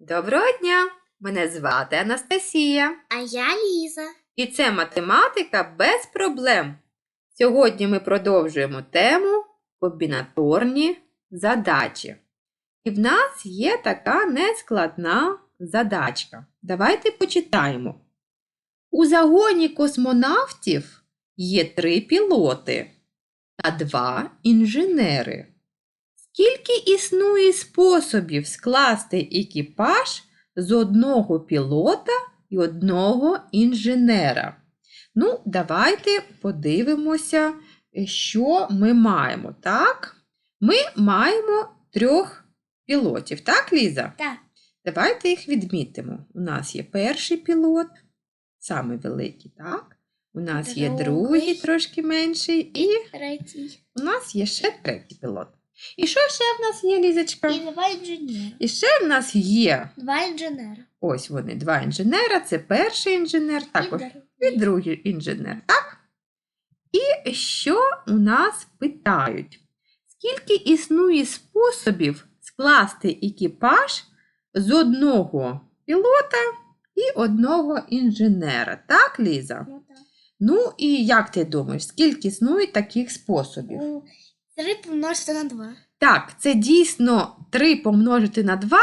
Доброго дня! Мене звати Анастасія. А я Ліза. І це математика без проблем. Сьогодні ми продовжуємо тему комбінаторні задачі. І в нас є така нескладна задачка. Давайте почитаємо. У загоні космонавтів є три пілоти та два інженери. Скільки існує способів скласти екіпаж з одного пілота і одного інженера? Ну, давайте подивимося, що ми маємо. Так? Ми маємо трьох пілотів, так, Ліза? Так. Давайте їх відмітимо. У нас є перший пілот, самий великий, так? У нас є Другий. другий, трошки менший, і Третій. у нас є ще третій пілот. І що ще в нас є, Лізочка? І два інженери. І ще в нас є Два інженери. ось вони, два інженера. Це перший інженер, також і другий інженер. Так? І що у нас питають? Скільки існує способів скласти екіпаж з одного пілота і одного інженера? Так, Ліза? Ну, так. Ну і як ти думаєш, скільки існує таких способів? Ну, Три помножити на два. Так, це дійсно 3 помножити на 2.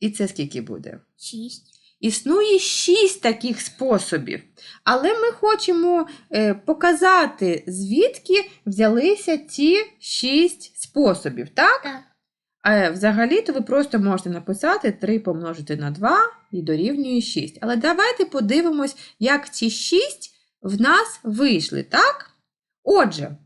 І це скільки буде? Шість. Існує 6 таких способів. Але ми хочемо е, показати, звідки взялися ці 6 способів. Так? Так. Е, взагалі-то ви просто можете написати 3 помножити на 2 і дорівнює 6. Але давайте подивимось, як ці 6 в нас вийшли, так? Отже,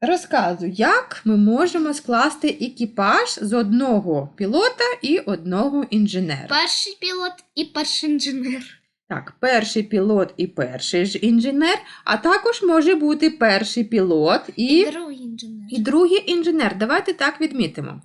розказую, як ми можемо скласти екіпаж з одного пілота і одного інженера. Перший пілот і перший інженер. Так, перший пілот і перший ж інженер, а також може бути перший пілот і, другий інженер. і другий інженер. Давайте так відмітимо.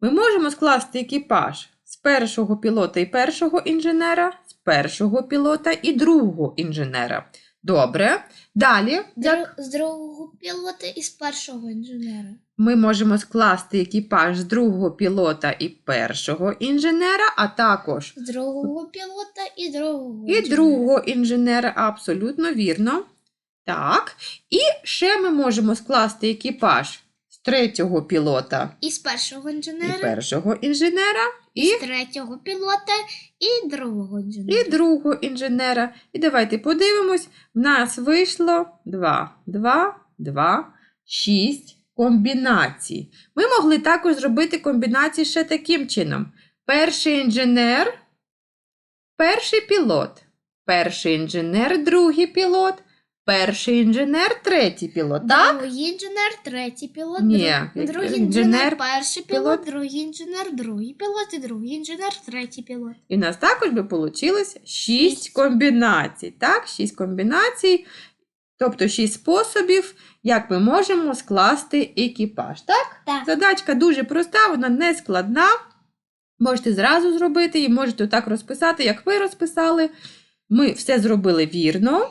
Ми можемо скласти екіпаж з першого пілота і першого інженера, з першого пілота і другого інженера. Добре. Далі Дру- З другого пілота і з першого інженера. ми можемо скласти екіпаж з другого пілота і першого інженера, а також З другого пілота і другого. І інженера. другого інженера, абсолютно вірно. Так. І ще ми можемо скласти екіпаж з третього пілота І з першого і першого інженера, і, з третього пілота і другого інженера. і другого інженера. І давайте подивимось, в нас вийшло 2, 2, 2, 6 комбінацій. Ми могли також зробити комбінації ще таким чином. Перший інженер, перший пілот, перший інженер, другий пілот, перший інженер, третій пілот. Так? Другий інженер, третій пілот, Ні, другий інженер, інженер, перший пілот, пілот. другий інженер, другий пілот і другий інженер, третій пілот. І в нас також би вийшло 6 Шість. комбінацій. Так, 6 комбінацій, тобто 6 способів, як ми можемо скласти екіпаж. Так? Так. Задачка дуже проста, вона не складна. Можете зразу зробити і можете так розписати, як ви розписали. Ми все зробили вірно.